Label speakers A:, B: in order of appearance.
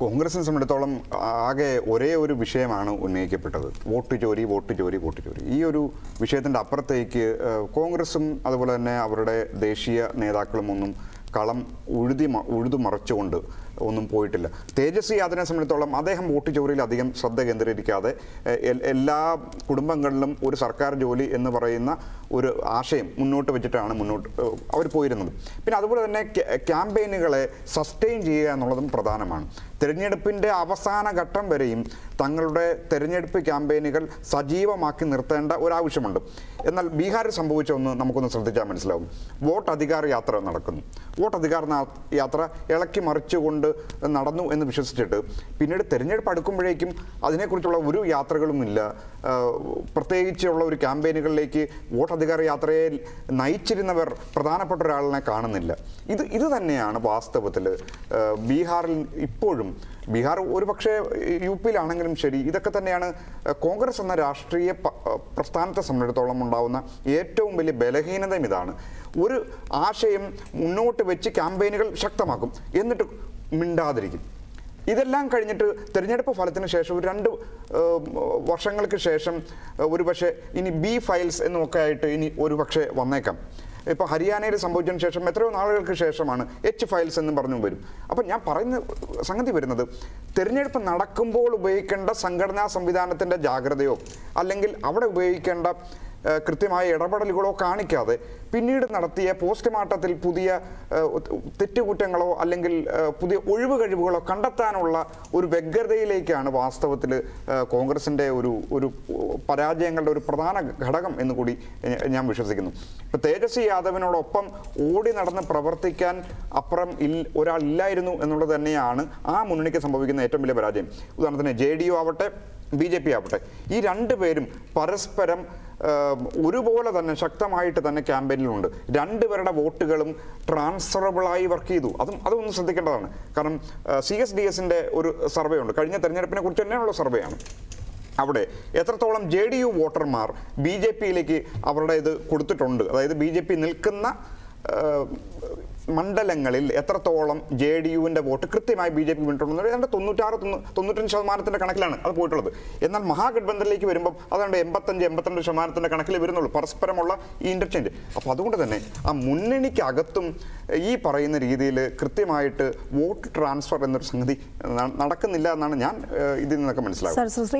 A: കോൺഗ്രസിനെ സംബന്ധിച്ചിടത്തോളം ആകെ ഒരേ ഒരു വിഷയമാണ് ഉന്നയിക്കപ്പെട്ടത്. വോട്ട് ചോരി വോട്ട് ചോരി വോട്ട് ചോരി. ഈ ഒരു വിഷയത്തിന്റെ അപ്പുറത്തേക്ക് കോൺഗ്രസും അതുപോലെ തന്നെ അവരുടെ ദേശീയ നേതാക്കളും ഒന്നും കളം ഉഴുതി ഉഴുതു മറച്ചുകൊണ്ട് ഒന്നും പോയിട്ടില്ല. തേജസ്വി യാദവിനെ സംബന്ധിച്ചോളം അദ്ദേഹം വോട്ട് ചോറിയിൽ അധികം ശ്രദ്ധ കേന്ദ്രീകരിക്കാതെ എല്ലാ കുടുംബങ്ങളിലും ഒരു സർക്കാർ ജോലി എന്ന് പറയുന്ന ഒരു ആശയം മുന്നോട്ട് വെച്ചിട്ടാണ് മുന്നോട്ട് അവർ പോയിരുന്നത്. പിന്നെ അതുപോലെ തന്നെ ക്യാ- ക്യാമ്പയിനുകളെ സസ്റ്റെയിൻ ചെയ്യുക എന്നുള്ളതും പ്രധാനമാണ്. തിരഞ്ഞെടുപ്പിന്റെ അവസാന ഘട്ടം വരെയും തങ്ങളുടെ തെരഞ്ഞെടുപ്പ് ക്യാമ്പയിനുകൾ സജീവമാക്കി നിർത്തേണ്ട ഒരാവശ്യമുണ്ട്. എന്നാൽ ബീഹാറിൽ സംഭവിച്ച ഒന്ന് നമുക്കൊന്ന് ശ്രദ്ധിച്ചാൽ മനസ്സിലാവും. വോട്ട് അധികാർ യാത്ര നടക്കുന്നു. വോട്ട് അധികാര യാത്ര ഇളക്കി മറിച്ചുകൊണ്ട് നടന്നു എന്ന് വിശ്വസിച്ചിട്ട് പിന്നീട് തെരഞ്ഞെടുപ്പ് അടുക്കുമ്പോഴേക്കും അതിനെക്കുറിച്ചുള്ള ഒരു യാത്രകളുമില്ല. പ്രത്യേകിച്ചുള്ള ഒരു ക്യാമ്പയിനുകളിലേക്ക് വോട്ട് അധികാര യാത്രയെ നയിച്ചിരുന്നവർ പ്രധാനപ്പെട്ട ഒരാളിനെ കാണുന്നില്ല. ഇത് ഇത് തന്നെയാണ് വാസ്തവത്തിൽ ബീഹാറിൽ ഇപ്പോഴും ബീഹാർ ഒരു പക്ഷേ യു പിയിലാണെങ്കിലും ശരി ഇതൊക്കെ തന്നെയാണ് കോൺഗ്രസ് എന്ന രാഷ്ട്രീയ പ്രസ്ഥാനത്തെ സംബന്ധിച്ചിടത്തോളം ഉണ്ടാകുന്ന ഏറ്റവും വലിയ ബലഹീനതയും ഇതാണ്. ഒരു ആശയം മുന്നോട്ട് വെച്ച് ക്യാമ്പയിനുകൾ ശക്തമാക്കും. എന്നിട്ട് മിണ്ടാതിരിക്കും. ഇതെല്ലാം കഴിഞ്ഞിട്ട് തിരഞ്ഞെടുപ്പ് ഫലത്തിന് ശേഷം ഒരു രണ്ട് വർഷങ്ങൾക്ക് ശേഷം ഒരുപക്ഷെ ഇനി ബി ഫയൽസ് എന്നൊക്കെ ആയിട്ട് ഇനി ഒരുപക്ഷെ വന്നേക്കാം. ഇപ്പോൾ ഹരിയാനയിൽ സംഭവിച്ചതിന് ശേഷം എത്രയോ നാളുകൾക്ക് ശേഷമാണ് എച്ച് ഫയൽസ് എന്നും പറഞ്ഞു വരും. അപ്പം ഞാൻ പറയുന്ന സംഗതി വരുന്നത് തിരഞ്ഞെടുപ്പ് നടക്കുമ്പോൾ ഉപയോഗിക്കേണ്ട സംഘടനാ സംവിധാനത്തിന്റെ ജാഗ്രതയോ അല്ലെങ്കിൽ അവിടെ ഉപയോഗിക്കേണ്ട കൃത്യമായ ഇടപെടലുകളോ കാണിക്കാതെ പിന്നീട് നടത്തിയ പോസ്റ്റ്മോർട്ടത്തിൽ പുതിയ തെറ്റുകുറ്റങ്ങളോ അല്ലെങ്കിൽ പുതിയ ഒഴിവ് കഴിവുകളോ കണ്ടെത്താനുള്ള ഒരു വ്യഗ്രതയിലേക്കാണ് വാസ്തവത്തിൽ കോൺഗ്രസിന്റെ ഒരു ഒരു പരാജയങ്ങളുടെ ഒരു പ്രധാന ഘടകം എന്ന് കൂടി ഞാൻ വിശ്വസിക്കുന്നു. ഇപ്പം തേജസ്വി യാദവിനോടൊപ്പം ഓടി നടന്ന് പ്രവർത്തിക്കാൻ അപ്പുറം ഇൽ ഒരാൾ ഇല്ലായിരുന്നു എന്നുള്ളത് തന്നെയാണ് ആ മുന്നണിക്ക് സംഭവിക്കുന്ന ഏറ്റവും വലിയ പരാജയം. ഉദാഹരണത്തിന് ജെ ഡി യു ആവട്ടെ ബി ജെ പി ആവട്ടെ ഈ രണ്ടു പേരും പരസ്പരം ഒരുപോലെ തന്നെ ശക്തമായിട്ട് തന്നെ ക്യാമ്പയിനിലുണ്ട്. രണ്ടുപേരുടെ വോട്ടുകളും ട്രാൻസ്ഫറബിളായി വർക്ക് ചെയ്തു. അതും അതൊന്ന് ശ്രദ്ധിക്കേണ്ടതാണ്. കാരണം സി എസ് ഡി എസിന്റെ ഒരു സർവേ ഉണ്ട്. കഴിഞ്ഞ തെരഞ്ഞെടുപ്പിനെ കുറിച്ച് തന്നെയുള്ള സർവേയാണ്. അവിടെ എത്രത്തോളം ജെ ഡി യു വോട്ടർമാർ ബി ജെ പിയിലേക്ക് അവരുടെ ഇത് കൊടുത്തിട്ടുണ്ട്. അതായത് ബി ജെ പി നിൽക്കുന്ന മണ്ഡലങ്ങളിൽ എത്രത്തോളം ജെ ഡി യുവിന്റെ വോട്ട് കൃത്യമായി ബി ജെ പി വീണിട്ടുണ്ടെന്ന് ഏതാണ്ട് തൊണ്ണൂറ്റാറ് തൊണ്ണൂറ്റഞ്ച് ശതമാനത്തിന്റെ കണക്കിലാണ് അത് പോയിട്ടുള്ളത്. എന്നാൽ മഹാഗഡ്ബന്ധനിലേക്ക് വരുമ്പോൾ അതാണ്ട് എൺപത്തഞ്ച് എൺപത്തിരണ്ട് ശതമാനത്തിന്റെ കണക്കിൽ വരുന്നുള്ളൂ. പരസ്പരമുള്ള ഈ ഇന്റർചേഞ്ച് അപ്പോൾ അതുകൊണ്ട് തന്നെ ആ മുന്നണിക്കകത്തും ഈ പറയുന്ന രീതിയിൽ കൃത്യമായിട്ട് വോട്ട് ട്രാൻസ്ഫർ എന്നൊരു സംഗതി നടക്കുന്നില്ല എന്നാണ് ഞാൻ ഇതിൽ നിന്നൊക്കെ മനസ്സിലാക്കുന്നത്